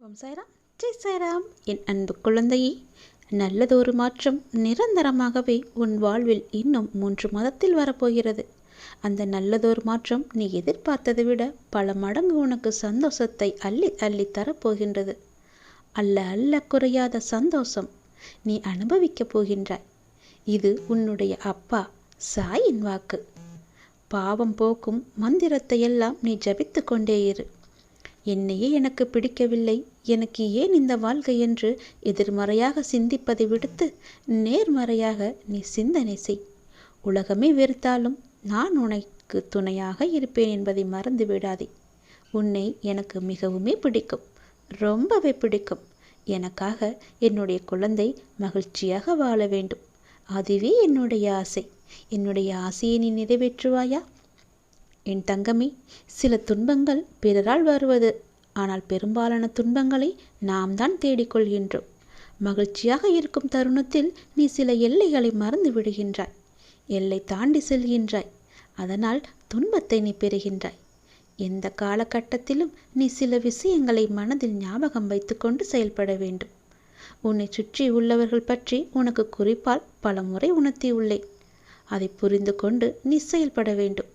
ஓம் சாய்ராம். ஜெய் சாய்ராம். என் அன்பு குழந்தையே நல்லதொரு மாற்றம் நிரந்தரமாகவே உன் வாழ்வில் இன்னும் மூன்று மாதத்தில் வரப்போகிறது. அந்த நல்லதொரு மாற்றம் நீ எதிர்பார்த்ததை விட பல மடங்கு உனக்கு சந்தோஷத்தை அள்ளி அள்ளி தரப்போகின்றது. அல்ல அல்ல குறையாத சந்தோஷம் நீ அனுபவிக்கப் போகின்றாய். இது உன்னுடைய அப்பா சாயின் வாக்கு. பாவம் போக்கும் மந்திரத்தை எல்லாம் நீ ஜபித்து கொண்டே இரு. என்னையே எனக்கு பிடிக்கவில்லை. எனக்கு ஏன் இந்த வாழ்க்கை என்று எதிர்மறையாக சிந்திப்பதை விடுத்து நேர்மறையாக நீ சிந்தனை செய். உலகமே வெறுத்தாலும் நான் உனக்கு துணையாக இருப்பேன் என்பதை மறந்து விடாதே. உன்னை எனக்கு மிகவுமே பிடிக்கும். ரொம்பவே பிடிக்கும். எனக்காக என்னுடைய குழந்தை மகிழ்ச்சியாக வாழ வேண்டும். அதுவே என்னுடைய ஆசை. என்னுடைய ஆசையை நீ நிறைவேற்றுவாயா? என் தங்கமே சில துன்பங்கள் பிறரால் வருவது ஆனால் பெரும்பாலான துன்பங்களை நாம் தான் தேடிக்கொள்கின்றோம். மகிழ்ச்சியாக இருக்கும் தருணத்தில் நீ சில எல்லைகளை மறந்து விடுகின்றாய். எல்லை தாண்டி செல்கின்றாய். அதனால் துன்பத்தை நீ பெறுகின்றாய். எந்த காலகட்டத்திலும் நீ சில விஷயங்களை மனதில் ஞாபகம் வைத்துக்கொண்டு செயல்பட வேண்டும். உன்னை சுற்றி உள்ளவர்கள் பற்றி உனக்கு குறிப்பால் பல முறை உணர்த்தியுள்ளேன். அதை புரிந்து கொண்டு நீ செயல்பட வேண்டும்.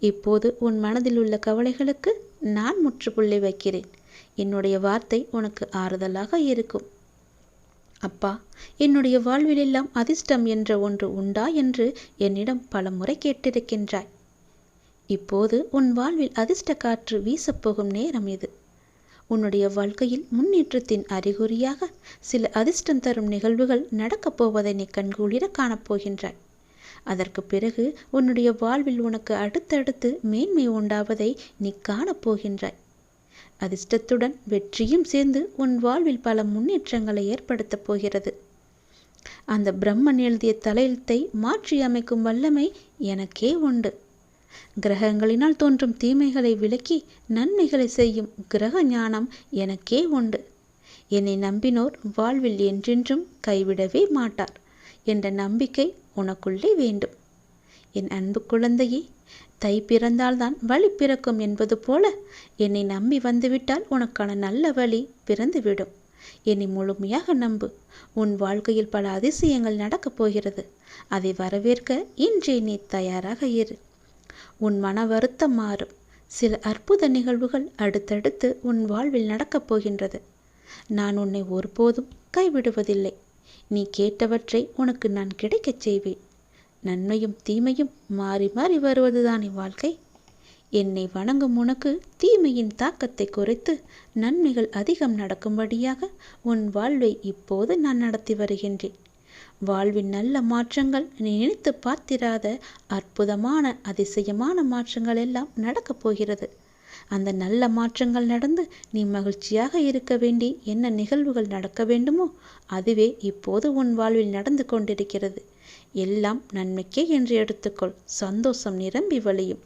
இப்போது உன் மனதில் உள்ள கவலைகளுக்கு நான் முற்றுப்புள்ளி வைக்கிறேன். என்னுடைய வார்த்தை உனக்கு ஆறுதலாக இருக்கும். அப்பா என்னுடைய வாழ்விலெல்லாம் அதிர்ஷ்டம் என்ற ஒன்று உண்டா என்று என்னிடம் பல முறை கேட்டிருக்கின்றாய். இப்போது உன் வாழ்வில் அதிர்ஷ்ட காற்று வீசப்போகும் நேரம் இது. உன்னுடைய வாழ்க்கையில் முன்னேற்றத்தின் அறிகுறியாக சில அதிர்ஷ்டம் தரும் நிகழ்வுகள் நடக்கப் போவதை நீ கண்குளிர காணப்போகின்றாய். அதற்கு பிறகு உன்னுடைய வாழ்வில் உனக்கு அடுத்தடுத்து மேன்மை உண்டாவதை நீ காணப்போகின்றாய் அதிர்ஷ்டத்துடன் வெற்றியும் சேர்ந்து உன் வாழ்வில் பல முன்னேற்றங்களை ஏற்படுத்தப் போகிறது. அந்த பிரம்மன் எழுதிய தலையெழுத்தை மாற்றி அமைக்கும் வல்லமை எனக்கே உண்டு. கிரகங்களினால் தோன்றும் தீமைகளை விலக்கி நன்மைகளை செய்யும் கிரக ஞானம் எனக்கே உண்டு. என்னை நம்பினோர் வாழ்வில் என்றென்றும் கைவிடவே மாட்டார். என்ற நம்பிக்கை உனக்குள்ளே வேண்டும். என் அன்பு குழந்தையே தை பிறந்தால்தான் வழி பிறக்கும் என்பது போல என்னை நம்பி வந்துவிட்டால் உனக்கான நல்ல வழி பிறந்துவிடும். என்னை முழுமையாக நம்பு. உன் வாழ்க்கையில் பல அதிசயங்கள் நடக்கப் போகிறது. அதை வரவேற்க இன்றே நீ தயாராக இரு. உன் மன வருத்தம் மாறும். சில அற்புத நிகழ்வுகள் அடுத்தடுத்து உன் வாழ்வில் நடக்கப் போகின்றது. நான் உன்னை ஒருபோதும் கைவிடுவதில்லை. நீ கேட்டவற்றை உனக்கு நான் கிடைக்கச் செய்வேன். நன்மையும் தீமையும் மாறி மாறி வருவதுதானே வாழ்க்கை. என்னை வணங்கும் உனக்கு தீமையின் தாக்கத்தை குறைத்து நன்மைகள் அதிகம் நடக்கும்படியாக உன் வாழ்வை இப்போது நான் நடத்தி வருகின்றேன். வாழ்வின் நல்ல மாற்றங்கள் நீ நினைத்து பார்த்திராத அற்புதமான அதிசயமான மாற்றங்கள் எல்லாம் நடக்கப் போகிறது. அந்த நல்ல மாற்றங்கள் நடந்து நீ மகிழ்ச்சியாக இருக்க வேண்டி என்ன நிகழ்வுகள் நடக்க வேண்டுமோ அதுவே இப்போது உன் வாழ்வில் நடந்து கொண்டிருக்கிறது. எல்லாம் நன்மைக்கே என்று எடுத்துக்கொள். சந்தோஷம் நிரம்பி வழியும்.